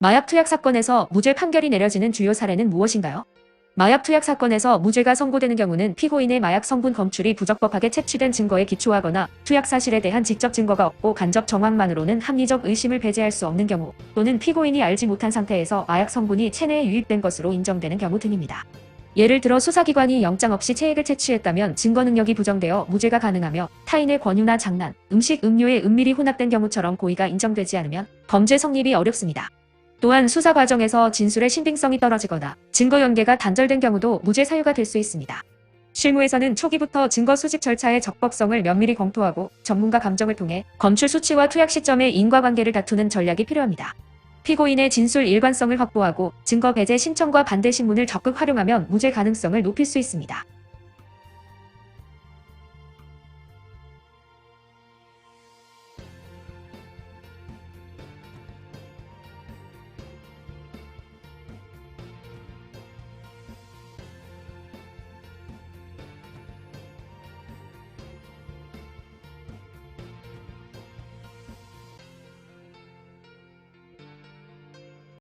마약 투약 사건에서 무죄 판결이 내려지는 주요 사례는 무엇인가요? 마약 투약 사건에서 무죄가 선고되는 경우는 피고인의 마약 성분 검출이 부적법하게 채취된 증거에 기초하거나 투약 사실에 대한 직접 증거가 없고 간접 정황만으로는 합리적 의심을 배제할 수 없는 경우 또는 피고인이 알지 못한 상태에서 마약 성분이 체내에 유입된 것으로 인정되는 경우 등입니다. 예를 들어 수사기관이 영장 없이 체액을 채취했다면 증거 능력이 부정되어 무죄가 가능하며 타인의 권유나 장난, 음식, 음료에 은밀히 혼합된 경우처럼 고의가 인정되지 않으면 범죄 성립이 어렵습니다. 또한 수사 과정에서 진술의 신빙성이 떨어지거나 증거 연계가 단절된 경우도 무죄 사유가 될 수 있습니다. 실무에서는 초기부터 증거 수집 절차의 적법성을 면밀히 검토하고 전문가 감정을 통해 검출 수치와 투약 시점의 인과관계를 다투는 전략이 필요합니다. 피고인의 진술 일관성을 확보하고 증거 배제 신청과 반대 신문을 적극 활용하면 무죄 가능성을 높일 수 있습니다.